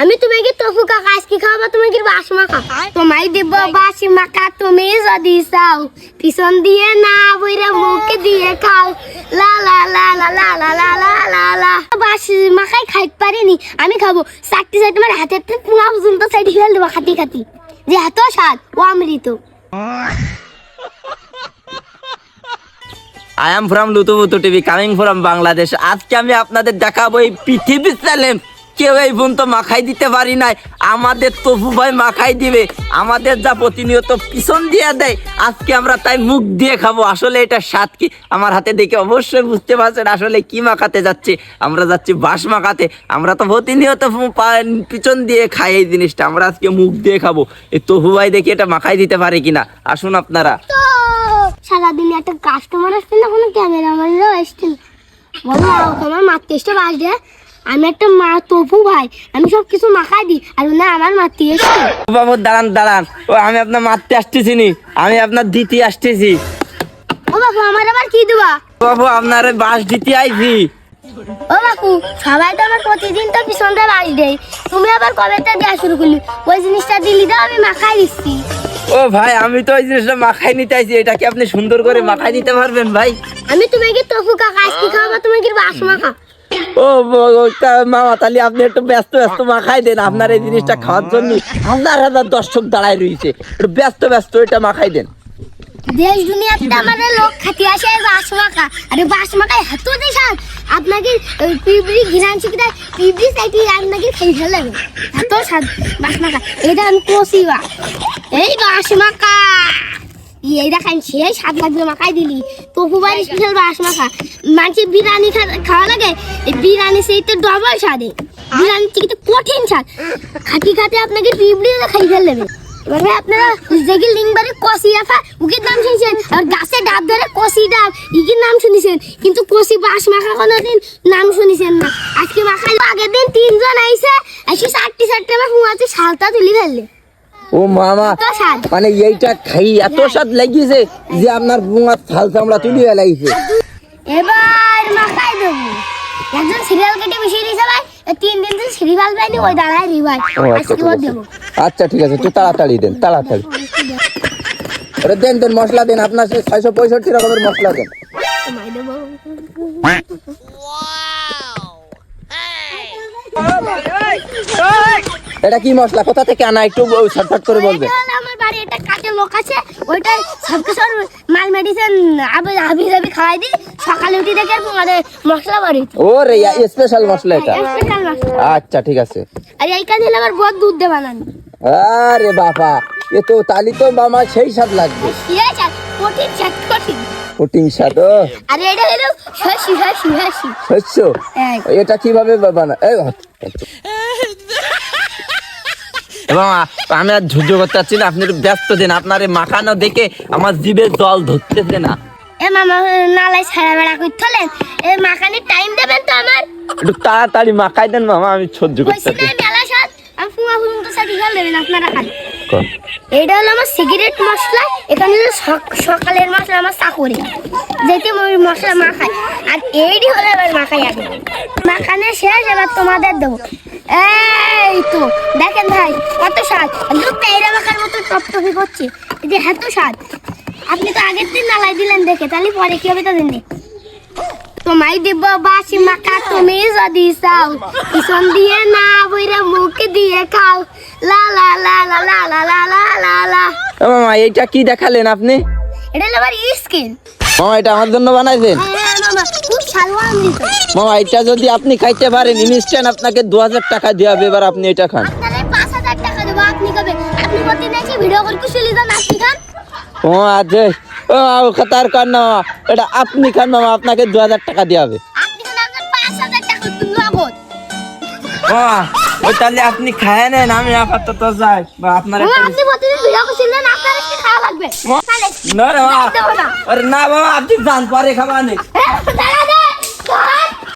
আমি তোমাকে টফু কাকা, আজকে খাওয়াবো তুমি কি বাসি মাখা তোমায় দেব বাসি মাখা তুমি যদি চাও, পিছন দিয়ে না বইরে মুখে দিয়ে খাও। লা লা লা লা লা লা লা লা লা লা। বাসি মাখাই খাইতে পারিনি, আমি খাব। চারটি আমার হাতের থেকে পুরা পর্যন্ত সাইড ফেল দেবো খাতি খাতি যে এত স্বাদ, ও অমৃত। I am from Lutubutu TV coming from Bangladesh আজকে আমি আপনাদের দেখাবো এই পৃথিবীর চ্যালেঞ্জ কেউ এই বোন তো মাখাই দিতে পারি নাই। আমাদের তফু ভাই মাখাই দিবে। আমাদের যা প্রতিনিয়ত পিছন দিয়ে দেয়, আজকে আমরা তাই মুখ দিয়ে খাব। আসলে এটা স্বাদ কি? আমার হাতে দেখে অবশ্যই বুঝতে পারছেন আসলে কি মাখাতে যাচ্ছে। আমরা যাচ্ছি বাঁশ মাখাতে। আমরা তো প্রতিনিয়ত পিছন দিয়ে খাই এই জিনিসটা। আমরা আজকে মুখ দিয়ে খাব। এই তফু ভাই দেখি এটা মাখাই দিতে পারে কিনা। আসুন আপনারা। সারাদিন একটা কাস্টমার আসছে না কোনো আসছে না বলো তোমার মারতে এসে বাসবে আমি একটা মা তপু ভাই আমি সব কিছু মাখাই দিই। আর না আমার মারতে এসছে। ও বাবু দাঁড়ান দাঁড়ান। ও আমি আপনার মারতে আসতেছি নি আমি আপনার দিতে আসতেছি। ও বাপু আমার আবার কি দেবা? বাবু আপনার বাস দিতে আইছি। ও বাপু সবাই তো আমার প্রতিদিন তো পিছনটা বাস দেয়। তুমি আবার কবেটা দেওয়া শুরু করলি? ওই জিনিসটা দিলি দাও আমি মাখাই দিচ্ছি। ও ভাই আমি তো ওই জিনিসটা মাখাই নিতে আইছি। এটা কি আপনি সুন্দর করে মাখাই দিতে পারবেন ভাই? আমি তোমাকে তপু কাকা আজকে খাওয়াবো তুমি কি বাস মাখা ও মামা, তাহলে আপনি একটু ব্যস্ত ব্যস্ত মাখাই দেন আপনার এই জিনিসটা খাওয়ার জন্য। হাজার হাজার দর্শক দাঁড়ায় রয়েছে। একটু ব্যস্ত ব্যস্ত এটা মাখাই দেন। দেশ দুনিয়াতে আমাদের লোক খাতি আসে বাস মাখা আরে বাস মাখায় এত দেশান আপনাকে পিবড়ি ঘিরান শিখতে পিবড়ি সাইটি আপনাকে খেয়ে ফেলে এত স্বাদ বাস মাখা এটা আমি কষি এই বাস মাখা এই দেখান সেই স্বাদ লাগবে মাখাই দিলি। তপু বাড়ি স্পেশাল বাস মাখা? মানুষের বিরিয়ানি খাওয়া লাগে? এই বিরিয়ানি সেই তো ডবল স্বাদে। বিরিয়ানি থেকে কঠিন স্বাদ। খাটি খাতে আপনাকে পিবড়ি খাই ফেলে দেবে এবার আপনারা যেগি লিঙ্গবারে কষি আফা উকির নাম শুনছেন? আর গাছে ডাব ধরে কষি ডাব ইকির নাম শুনেছেন? কিন্তু কষি বাঁশ মাখা কোনোদিন নাম শুনেছেন না। আজকে মাখা আগের দিন তিনজন আইসে এসে চারটি চারটে আমার হুঁয়াতে শালটা তুলি ফেললে। ও মামা মানে এইটা খাই এত স্বাদ লাগিয়েছে যে আপনার বুঙার থাল চামড়া তুলিয়ে লাগিয়েছে এবার মাখাই দেবো একজন সিরিয়াল কেটে বসিয়ে দিয়েছে ভাই তিন দিন তো সিরিয়াল পাইনি ওই দাঁড়ায় রি আচ্ছা ঠিক আছে দেবো আচ্ছা ঠিক আছে একটু তাড়াতাড়ি দেন তাড়াতাড়ি ওরে দেন দেন মশলা দেন আপনার ছয়শো পঁয়ষট্টি রকমের মশলা দেন এটা কি মশলা? কোথা থেকে আনা? একটু ছটফট করে বলবে। আমার বাড়ি একটা কাজের লোক আছে ওইটাই সব কিছু মাল মেডিসিন আবি আবি যাবি খাওয়াই দিই। সকালে উঠে দেখে আমাদের মশলা বাড়ি। ও রে স্পেশাল মশলা এটা। স্পেশাল মশলা। আচ্ছা ঠিক আছে। আর এইখানে আমার বহুত দুধ দিয়ে বানানো। আরে বাবা এ তো তালি তো মামা সেই স্বাদ লাগবে। চাল কঠিন চাল কঠিন। স্বাদ ও। এটা হলো হাসি হাসি শস্য। এটা কীভাবে বানা এই বাবা আমি আর সহ্য করতে পারছি না আপনি ব্যস্ত দিন আপনার মাখানো দেখে আমার জিভে জল ধরতেছে না। এ মামা নালাই ছাড়া বেড়া করতে এ মাখানি টাইম দেবেন তো আমার? একটু তাড়াতাড়ি মাখাই দেন মামা আমি সহ্য করতে কইছি না পারছি মেলা সাত আমি পর্যন্ত সাথে খেয়াল দেবেন আপনারা না। এটা হলো আমার সিগারেট মশলা এখানে হলো সক- সকালের মশলা আমার চাকরি। যেটি ওই মশলা মাখাই। আর এইটি হলো এবার মাখাই আগে। মাখানে শেষ এবার তোমাদের দেবো। এই তো দেখেন ভাই কত স্বাদ। একদম পেয়ারা মাখার মতো টপটপি করছে। এই যে এত স্বাদ। আপনি তো আগের দিন নালাই দিলেন দেখে তাহলে পরে কি হবে তো দিন তোমায় দিব বাসি মাখা তুমি যদি চাও পিছন দিয়ে না বইরা মুখে দিয়ে খাও। লা লা লা লা লা লা লা লা লা লা। মামা এইটা কি দেখালেন আপনি? এটা হলো আমার স্কিন মামা এটা আমার জন্য বানাইছেন? হ্যাঁ। মামা এটা যদি আপনি খাইতে পারেন ইনস্ট্যান্ট আপনাকে দু হাজার টাকা দেওয়া হবে এবার আপনি এটা খান। ও আজে ও তার কর না এটা আপনি খান মামা আপনাকে দু হাজার টাকা দেওয়া হবে ও তাহলে আপনি খায় নেন আমি আপাতত যাই বা আপনার না বাবা না। বাবা আপনি জান পরে খাবার নেই